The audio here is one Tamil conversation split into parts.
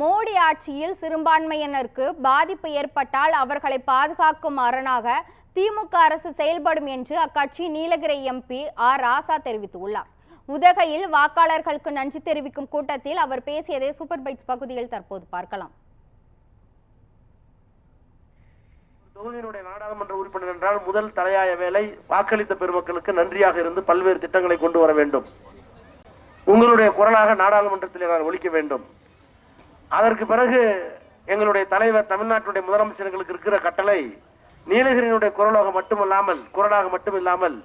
மோடி ஆட்சியில் சிறுபான்மையினருக்கு பாதிப்பு ஏற்பட்டால் அவர்களை பாதுகாக்கும் அரணாக திமுக அரசு செயல்படும் என்று அக்கட்சி நீலகிரி எம்பி ஆர் ராசா தெரிவித்துள்ளார். உதகையில் வாக்காளர்களுக்கு நன்றி தெரிவிக்கும் கூட்டத்தில் அவர் பேசியதை சூப்பர் பைட்ஸ் பகுதியில் தற்போது பார்க்கலாம். தொகுதியினுடைய நாடாளுமன்ற உறுப்பினர் என்றால் முதல் தலையாய வேலை வாக்களித்த பெருமக்களுக்கு நன்றியாக இருந்து பல்வேறு திட்டங்களை கொண்டு வர வேண்டும். உங்களுடைய குரலாக நாடாளுமன்றத்தில் நான் ஒழிக்க வேண்டும். அதற்கு பிறகு எங்களுடைய தலைவர் தமிழ்நாட்டுடைய முதலமைச்சர்களுக்கு இருக்கிற கட்டளை நீலகிரியினுடைய குரலாக மட்டுமல்லாமல் குரலாக மட்டுமில்லாமல்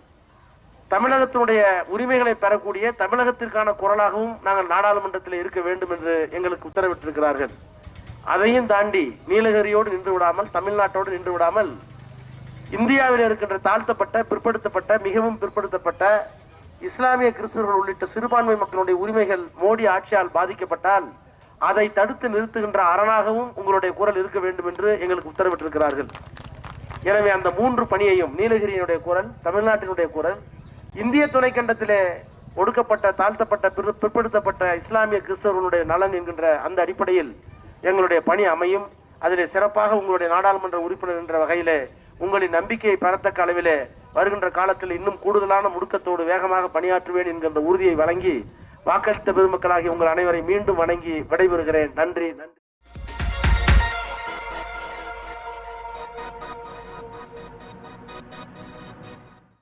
தமிழகத்தினுடைய உரிமைகளை பெறக்கூடிய தமிழகத்திற்கான குரலாகவும் நாங்கள் நாடாளுமன்றத்தில் இருக்க வேண்டும் என்று எங்களுக்கு உத்தரவிட்டிருக்கிறார்கள். அதையும் தாண்டி நீலகிரியோடு நின்று விடாமல் தமிழ்நாட்டோடு நின்று விடாமல் இந்தியாவில் இருக்கின்ற தாழ்த்தப்பட்ட பிற்படுத்தப்பட்ட மிகவும் பிற்படுத்தப்பட்ட இஸ்லாமிய கிறிஸ்தவர்கள் உள்ளிட்ட சிறுபான்மை மக்களுடைய உரிமைகள் மோடி ஆட்சியால் பாதிக்கப்பட்டால் அதை தடுத்து நிறுத்துகின்ற அரணாகவும் உங்களுடைய குரல் இருக்க வேண்டும் என்று எங்களுக்கு உத்தரவிட்டிருக்கிறார்கள். எனவே அந்த மூன்று பணியையும் நீலகிரியினுடைய குரல் தமிழ்நாட்டினுடைய குரல் இந்திய துணைக்கண்டத்திலே ஒடுக்கப்பட்ட தாழ்த்தப்பட்ட பிற- பிற்படுத்தப்பட்ட இஸ்லாமிய கிறிஸ்தவர்களுடைய நலன் என்கின்ற அந்த அடிப்படையில் எங்களுடைய பணி அமையும். அதிலே சிறப்பாக உங்களுடைய நாடாளுமன்ற உறுப்பினர் என்ற வகையிலே உங்களின் நம்பிக்கையை பெறத்தக்க அளவிலே வருகின்ற காலத்தில் இன்னும் கூடுதலான முடுக்கத்தோடு வேகமாக பணியாற்றுவேன் என்கின்ற உறுதியை வழங்கி வாக்களித்த பெருமக்களாகி உங்கள் அனைவரை மீண்டும் வணங்கி விடைபெறுகிறேன். நன்றி நன்றி.